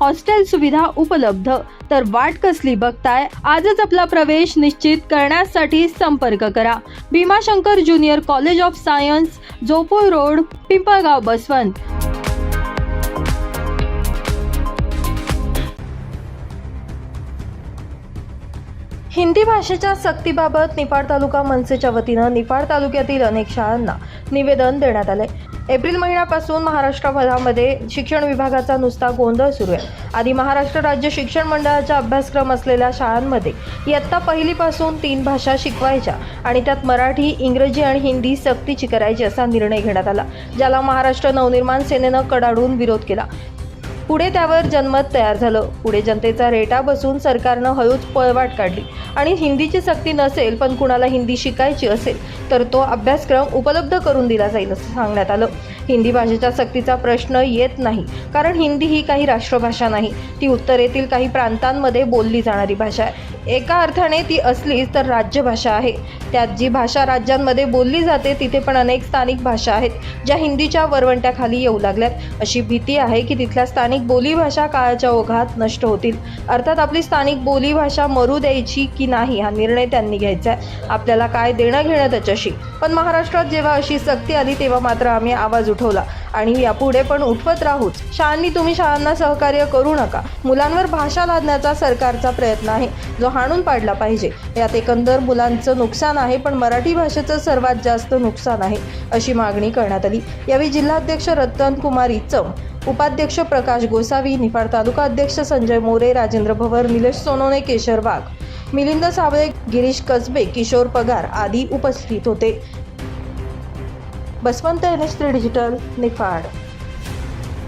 Hostel सुविधा उपलब्ध. तर वाट कसली बघताय? आजच आपला प्रवेश निश्चित करण्यासाठी संपर्क करा. Bhimashankar junior college of science Jopur road Pimpalgaon Baswant. Hindi भाषेच्या सक्तीबाबत निफाड तालुका मनसेच्या वतीनं निफाड तालुक्यातील अनेक शाळांना निवेदन देण्यात आले एप्रिल महिन्यापासून महाराष्ट्रभरामध्ये शिक्षण विभागाचा नुसता गोंधळ सुरू आहे. आधी महाराष्ट्र राज्य शिक्षण मंडळाचा अभ्यासक्रम असलेल्या शाळांमध्ये इयत्ता पहिलीपासून तीन भाषा शिकवायच्या आणि त्यात मराठी इंग्रजी आणि हिंदी सक्तीची करायची असा निर्णय घेण्यात आला ज्याला महाराष्ट्र नवनिर्माण सेनेनं कडाडून विरोध केला. पुढे त्यावर जनमत तयार झालं. पुढे जनतेचा रेटा बसून सरकारनं हळूच पळवाट काढली. आणि हिंदीची सक्ती नसेल पण कुणाला हिंदी शिकायची असेल तर तो अभ्यासक्रम उपलब्ध करून दिला जाईल असं सांगण्यात आलं. हिंदी भाषेच्या सक्तीचा प्रश्न येत नाही. कारण हिंदी ही काही राष्ट्रभाषा नाही. ती उत्तरेतील काही प्रांतांमध्ये बोलली जाणारी भाषा आहे. एका अर्थाने ती असलीच तर राज्यभाषा आहे. त्यात जी भाषा राज्यांमध्ये बोलली जाते तिथे पण अनेक स्थानिक भाषा आहेत ज्या हिंदीच्या वरवंट्याखाली येऊ लागल्यात. अशी भीती आहे की तिथल्या स्थानिक बोलीभाषा काळाच्या ओघात नष्ट होतील. अर्थात आपली स्थानिक बोलीभाषा मरू द्यायची की नाही हा निर्णय त्यांनी घ्यायचा आहे. आपल्याला काय देणं घेणं त्याच्याशी? पण महाराष्ट्रात जेव्हा अशी सक्ती आली तेव्हा मात्र आम्ही आवाज उठवला आणि यापुढे पण उठवत राहूच. शाळांनी तुम्ही शाळांना सहकार्य करू नका. मुलांवर भाषा लादण्याचा सरकारचा प्रयत्न आहे. जो हाणून पाडला पाहिजे. यात एकंदर मुलांचं नुकसान आहे पण मराठी भाषेचं सर्वात जास्त नुकसान आहे अशी मागणी करण्यात आली. यावेळी जिल्हाध्यक्ष रतन कुमार इचम उपाध्यक्ष प्रकाश गोसावी निफाड तालुका अध्यक्ष संजय मोरे राजेंद्र भवर निलेश सोनोने केशर वाघ मिलिंद साबळे गिरीश कसबे किशोर पगार आदी उपस्थित होते. Baswant N H digital Niphad.